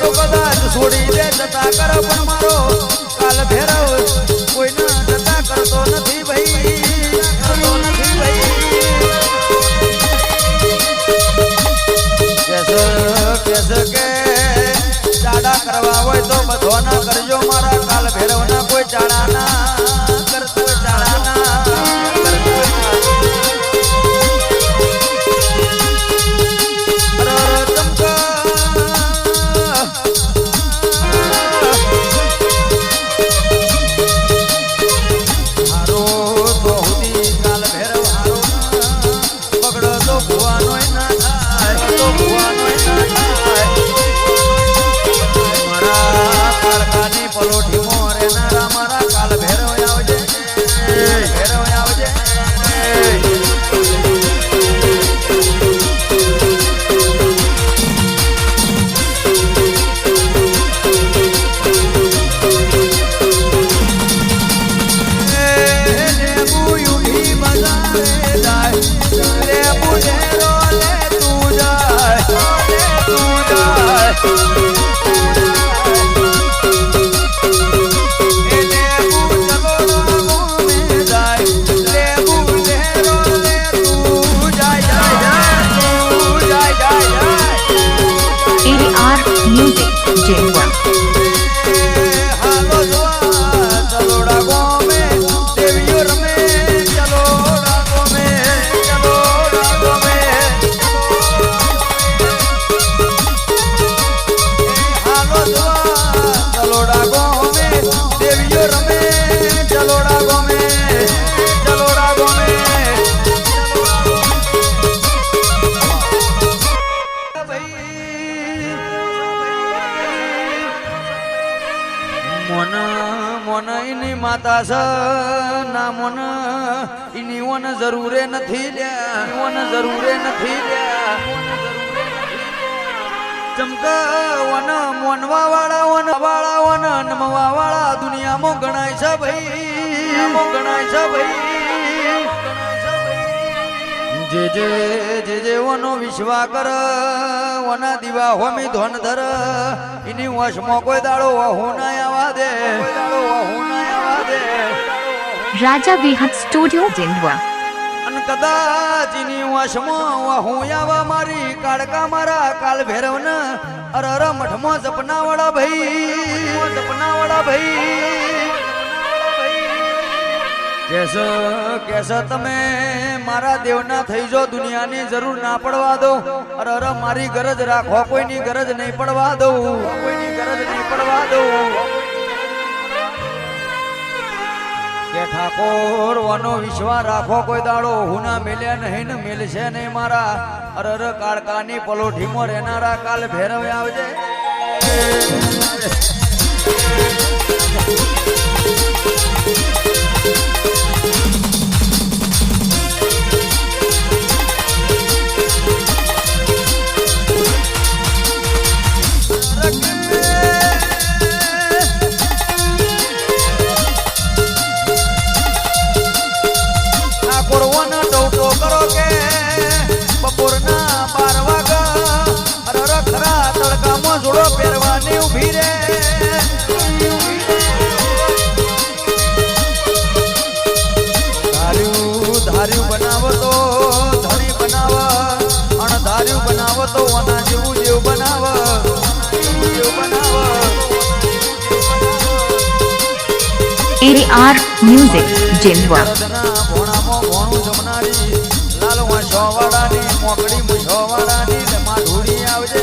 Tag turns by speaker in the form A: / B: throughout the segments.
A: તો કદાચ છોડી દે, જતા કરો પણ મારો. કાલ ભેરવ કોઈને જતા કરતો નથી ભાઈ. કરવા હોય તો બધો ના કરજો મારા કાલ ભેરવના કોઈ ચાડા ના મોન એની માતા છે ના મોન એની વન જરૂરે નથી લ્યા વન જરૂરે નથી લ્યા ચમકા વન મોનવા વાળા વન વાળા વન નમવા વાળા દુનિયામાં ગણાય છે ભાઈ ગણાય છે ભાઈ જે જે જે જે ઓનો વિશ્વા કર વના દીવા હોમી ધોન ધર. એની વશમાં કોઈ દાડો વહુ ના આવા દે. વહુ ના આવા દે.
B: Raja Vihat Studio Denver.
A: અને કદાચ એની વશમાં વહુ આવા મારી કાળકા મારા કાલ ભેરવ ને અર અર મઠમાં સપના વાળા ભાઈ સપના વાળા ભાઈ. કેસ કેશો, તમે મારા દેવના થઈ જો દુનિયાની જરૂર ના પડવા દો. અરે અરે, મારી ગરજ રાખો, કોઈની ગરજ નહીં પડવા દઉં. કોઈની ગરજ નહીં પડવા દઉં. કે ઠાકોર વાનો વિશ્વાસ રાખો, કોઈ દાડો હુના મેલ્યા નહીં ને મેલશે નહીં મારા. અરે અરે, કાળકાની પલોઠીમાં રહેનારા કાલ ભેરવે આવજે. તો વના જેવું જેવું બનાવ જેવું બનાવ
B: Music Denver.
A: શરદના ભોણામાં ભોણું જમનારી લાલ વાંસવાળાની મોકળી મૂછવાળાની ને આવજે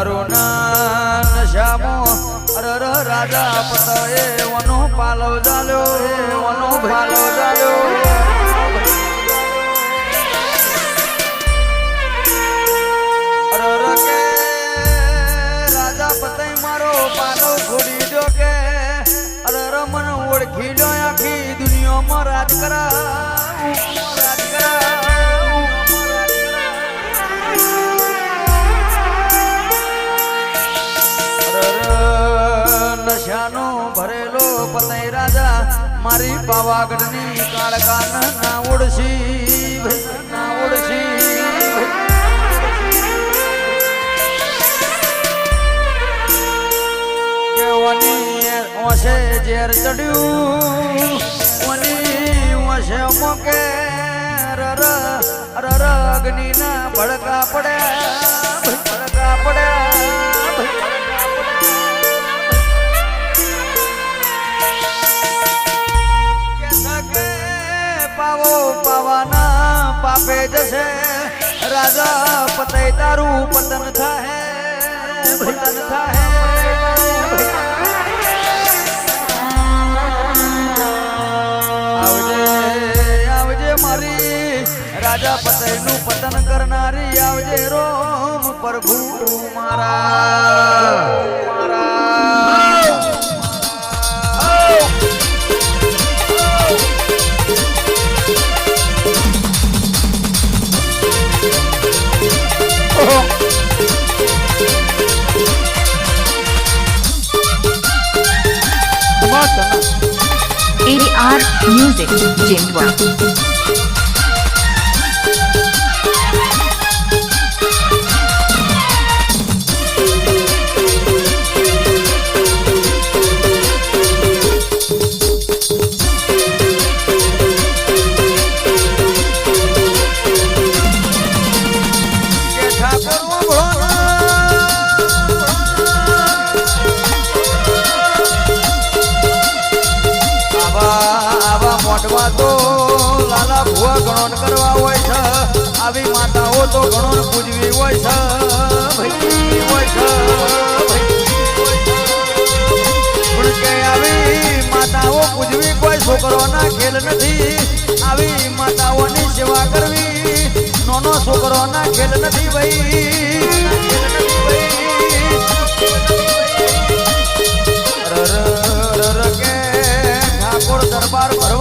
A: દારૂના શ્યામો અરર રાજા પતાએ વનો પાલવ જાલ્યો, વનો પાલવ જાલ્યો. અરર કે, રાજા પતાઈ મારો પાલવ છોડી દો કે અરર મન ઓળખી લો આખી દુનિયામાં રાજ કરા રાજ નશાનો ભરેલો પતય રાજા, મારી પાવાગઢની કાળકાન ના ઓળશી ના ઓળશી કે ઓશે ઝેર ચડ્યું વની ઓશે મોકે રર રર ભડકા પડ્યા. પાપે જશે. રાજા પતય તારું પતન થાય પતન થાય આવજે મારી. રાજા પતયનું પતન કરનારી આવજે રોમ પ્રભુ મારા. મારા.
B: Music,
A: Jim Dwell. લાલા ભુવા ગણોન કરવા હોય છે. આવી માતાઓ તો ગણોન પૂજવી હોય છે. માતાઓ પૂજવી કોઈ છોકરોના ખેલ નથી. આવી માતાઓની સેવા કરવી નોનો છોકરોના ખેલ નથી ભાઈ. ઠાકોર દરબાર ભરવાડ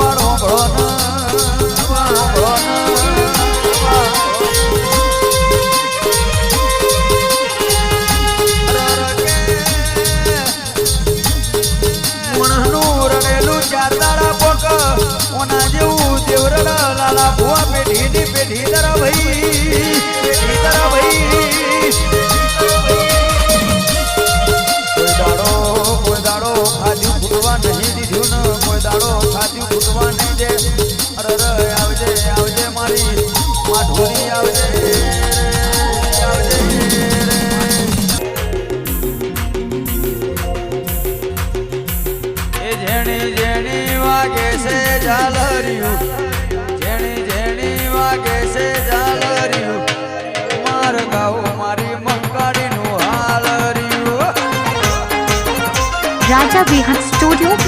A: લાલા ભુવા પેઢી ની પેઢી તરા ભાઈ.
B: Raja Vihan Studio